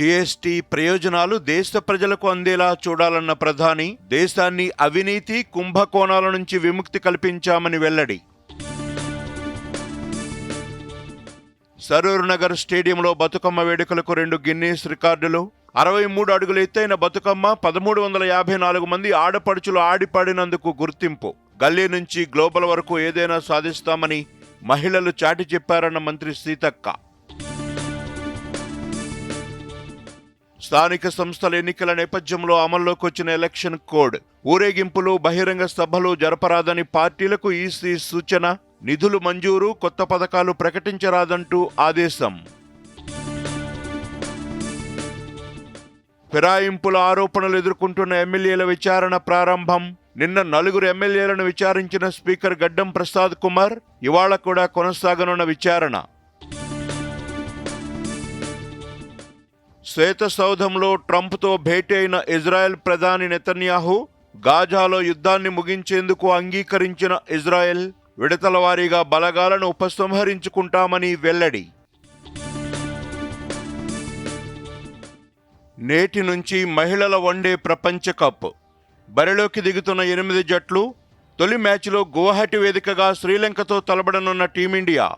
GST ప్రయోజనాలు దేశ ప్రజలకు అందేలా చూడాలన్న ప్రధాని దేశాన్ని అవినీతి కుంభకోణాల నుంచి విముక్తి కల్పించామని వెల్లడి. సరూర్ నగర్ స్టేడియంలో బతుకమ్మ వేడుకలకు రెండు గిన్నీస్ రికార్డులు. అరవై మూడు అడుగుల ఎత్తైన బతుకమ్మ పదమూడు వందల యాభై నాలుగు మంది ఆడపడుచులు ఆడిపాడినందుకు గుర్తింపు. గల్లీ నుంచి గ్లోబల్ వరకు ఏదైనా సాధిస్తామని మహిళలు చాటి చెప్పారన్న మంత్రి సీతక్క. స్థానిక సంస్థల ఎన్నికల నేపథ్యంలో అమల్లోకి వచ్చిన ఎలక్షన్ కోడ్. ఊరేగింపులు బహిరంగ సభలు జరపరాదని పార్టీలకు ఈసీ సూచన. నిధులు మంజూరు కొత్త పథకాలు ప్రకటించరాదంటూ ఆదేశం. ఫిరాయింపుల ఆరోపణలు ఎదుర్కొంటున్న ఎమ్మెల్యేల విచారణ ప్రారంభం. నిన్న నలుగురు ఎమ్మెల్యేలను విచారించిన స్పీకర్ గడ్డం ప్రసాద్ కుమార్ ఇవాళ కూడా కొనసాగనున్న విచారణ. శ్వేతసౌధంలో ట్రంప్తో భేటీ అయిన ఇజ్రాయెల్ ప్రధాని నెతన్యాహు గాజాలో యుద్ధాన్ని ముగించేందుకు అంగీకరించిన ఇజ్రాయెల్ విడతల వారీగా బలగాలను ఉపసంహరించుకుంటామని వెల్లడి. నేటి నుంచి మహిళల వన్డే ప్రపంచ కప్. బరిలోకి దిగుతున్న ఎనిమిది జట్లు తొలి మ్యాచ్లో గువాహటి వేదికగా శ్రీలంకతో తలబడనున్న టీమిండియా.